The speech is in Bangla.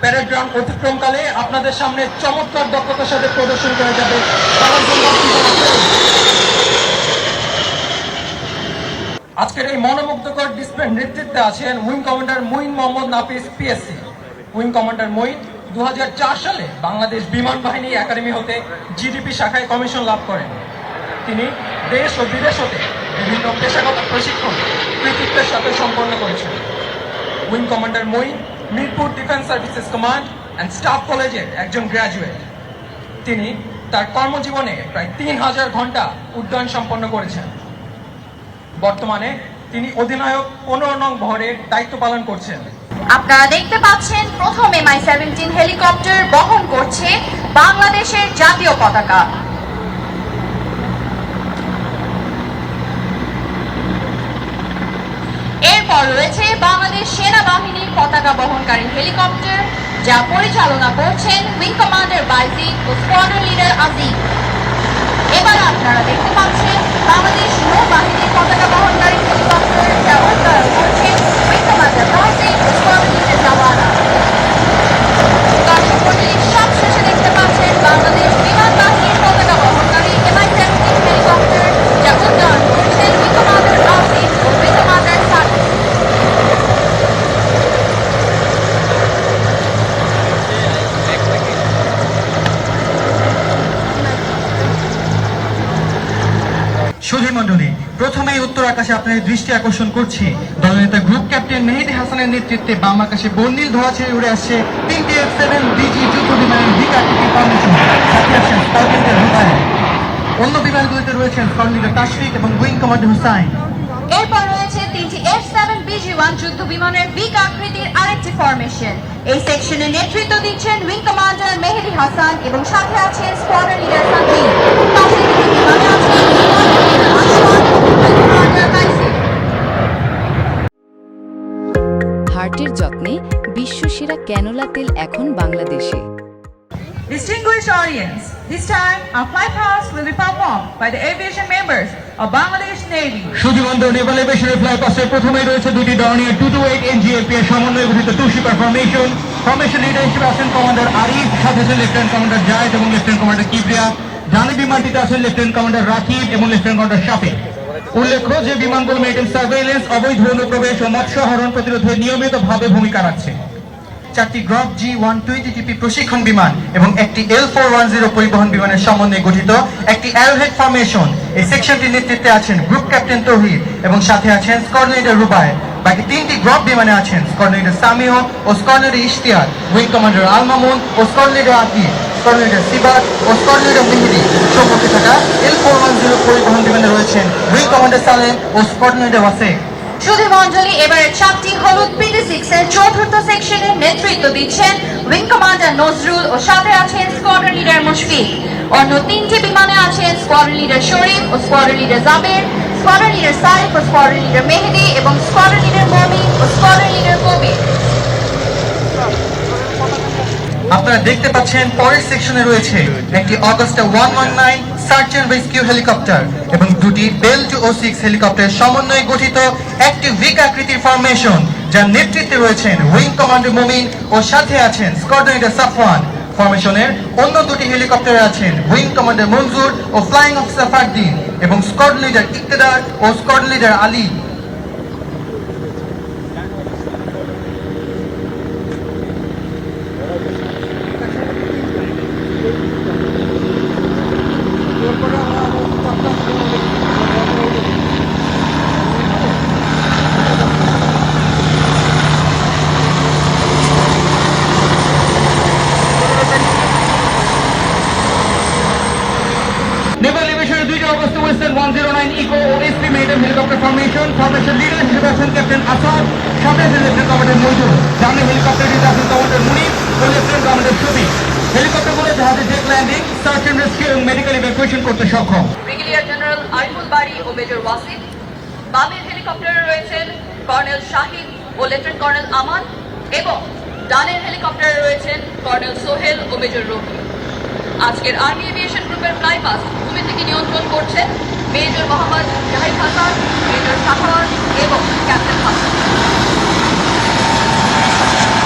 অতিক্রমকালে আপনাদের সামনে চমৎকার দক্ষতার সাথে প্রদর্শন করা যাবে। আজকের এই মনোমুগ্ধকর ডিসপ্লে নেতৃত্বে আছেন wing commander Muin Mohammad Nafis PSC wing commander Muin দুহাজার চার সালে বাংলাদেশ বিমান বাহিনী একাডেমি হতে জিডিপি শাখায় কমিশন লাভ করেন। তিনি দেশ ও বিদেশ হতে বিভিন্ন পেশাগত প্রশিক্ষণ কৃতিত্বের সাথে সম্পন্ন করেছেন। Wing commander Muin Mirpur defence services command and staff কলেজের একজন গ্র্যাজুয়েট তিনি তার কর্মজীবনে প্রায় তিন হাজার ঘণ্টা উড্ডয়ন সম্পন্ন করেছেন। বর্তমানে তিনি অধিনায়ক পনেরো নং ভরের দায়িত্ব পালন করছেন। আপনারা দেখতে পাচ্ছেন, প্রথম এমআই সেভেন্টিন হেলিকপ্টার বহন করছে বাংলাদেশের জাতীয় পতাকা। এরপর রয়েছে বাংলাদেশ পতাকা বহনকারী হেলিকপ্টার, যা পরিচালনা করছেন উইং কমান্ডার বাইজিদ ও স্কোয়াড্রন লিডার আজিম এবার আপনারা দেখতে পাচ্ছেন বাংলাদেশ নৌবাহিনীর পতাকা বহনকারী হেলিকপ্টার যা উদ্ধার করছেন উইং কমান্ডার বাইজিদ ও স্কোয়াড্রন লিডার জাওয়ানা দর্শক মণ্ডলী সবশেষে দেখতে পাচ্ছেন বাংলাদেশ বিমান বাহিনীর পতাকা বহনকারী এমআই সেভেন্টিন হেলিকপ্টার যা উদ্ধার করছেন উইং কমান্ডার আসিফ ও উইং কমান্ডার সাকিব সুধী মন্ডলী প্রথমেই উত্তর আকাশে আপনাদের দৃষ্টি আকর্ষণ করছি। দলনেতা গ্রুপ ক্যাপ্টেন মেহেদি হাসানের নেতৃত্বে বাম আকাশে বর্ণিল ধোয়া ছেড়ে উড়ে আসছে তিনটি এফ সেভেন ডিজি যুদ্ধ বিমানের রুবায় অন্য বিমানগুলিতে রয়েছেন স্কটল্যান্ডের তাশফিক এবং উইং কমান্ডার হুসাইন এরপর রয়েছে তিনটি এফ সেভেন বিজি ওয়ান যুদ্ধ বিমানের বিগ আকৃতির আরেকটি ফরমেশন এই সেকশনে নেতৃত্ব দিচ্ছেন উইং কমান্ডার মেহেদি হাসান এবং সাথে আছেন স্কোয়াড্রন লিডার সাকিব ক্যানোলা তেল এখন বাংলাদেশে। Distinguished audience, this time our flight pass will be performed by the aviation members of Bangladesh Navy. মন্ডল নেভাল এভিয়েশনের ফ্লাই পাসের প্রথমেই রয়েছে দুটি Dornier two two eight NGAP এর সমন্বয়ে গঠিত টু শিপার ফরমেশন ফরমেশন লিডার হিসেবে আছেন কমান্ডার আরিফ সাথে আছেন লেফটেন্যান্ট কমান্ডার জায়েদ এবং লেফটেন্যান্ট কমান্ডার কিবরিয়া জানি বিমানটিতে আছেন লেফটেন্যান্ট কমান্ডার রাকিব এবং লেফটেন্যান্ট কমান্ডার শাফিক উল্লেখ্য যে বিমানগুলো মেরিটাইম সার্ভেইলেন্স অবৈধ অনুপ্রবেশ ও মৎস্য হরণ প্রতিরোধে নিয়মিতভাবে ভূমিকা রাখছে। চারটি গ্রপ জি ওয়ান টোয়েন্টি টিপি প্রশিক্ষণ বিমান এবং একটি এল ফোর ওয়ান জিরো পরিবহন বিমানের সমন্বয়ে গঠিত একটি অ্যারোহেড ফরমেশন এই সেকশনটির নেতৃত্বে আছেন গ্রুপ ক্যাপ্টেন তৌহিদ এবং সাথে আছেন স্কর্নেডার রুবায় বাকি তিনটি গ্রপ বিমানে আছেন স্কর্নেডার সামিও ও squadron leader Ishtiaq wing commander Al Mamun ও squadron leader Akib squadron leader Sibat ও স্কর্নেডার মেহেদি সম্মুখে থাকা এল ফোর ওয়ান জিরো পরিবহন বিমানে রয়েছেন উইং কমান্ডার সালেম ও স্কর্নেডার ওয়াসেক সুধী মঞ্জলি এবারে চারটি হলুদ পিটি সিক্স এর চতুর্থ সেকশনের নেতৃত্ব দিচ্ছেন উইং কমান্ডার নজরুল ও সাথে আছেন স্কোয়াড্রন লিডার মুশফিক। অন্য তিনটি বিমানে আছেন স্কোয়াড্রন লিডার শরীফ ও squadron leader Jaber. Squadron leader Saif ও স্কোয়াড্রন লিডার মেহেদি এবং স্কোয়াড্রন লিডার মমি ও স্কোয়াড্রন লিডার কবির আপনারা দেখতে পাচ্ছেন পরের সেকশনে রয়েছে একটি Augusta one one nine search and rescue helicopter এবং দুটি Bell two o six helicopter সমন্বয়ে গঠিত একটি উইক আকৃতির ফরমেশন যার নেতৃত্বে রয়েছেন উইং কমান্ডার মুমিন ও সাথে আছেন স্কোয়াড্রন সাফওয়ান। ফরমেশনের অন্য দুটি হেলিকপ্টারে আছেন উইং কমান্ডার মনজুর ও ফ্লাইং অফিসার ফারদিন এবং স্কোয়াড্রন লিডার ইকতেদার ও squadron leader Ali. Nine echo ও SP medal helicopter formation formation leader হিসেবে আছেন ক্যাপ্টেন আসাদ সাথে আছেন লেফটেন্যান্ট কমান্ডার মজুর সামনে হেলিকপ্টারটিতে আছেন কমান্ডার মুনিফ ও লেফটেন্যান্ট কমান্ডার শফিক হেলিকপ্টারগুলো জাহাজে jet landing search and rescue এবং মেডিকেল ইভ্যাকুয়েশন করতে সক্ষম। ব্রিগেডিয়ার জেনারেল আরিফুল বাড়ি ও মেজর ওয়াসিফ বামের হেলিকপ্টারে রয়েছেন কর্নেল শাহিদ ও লেফটেন্যান্ট কর্নেল আমান এবং ডানের হেলিকপ্টারে রয়েছেন কর্নেল সোহেল ও মেজর রফি আজকের আর্মি গ্রুপের ফ্লাইপাস ভূমি থেকে নিয়ন্ত্রণ করছে মেজর মোহাম্মদ জাহিদ হাসান, মেজর শাহর এবং ক্যাপ্টেন হাসান।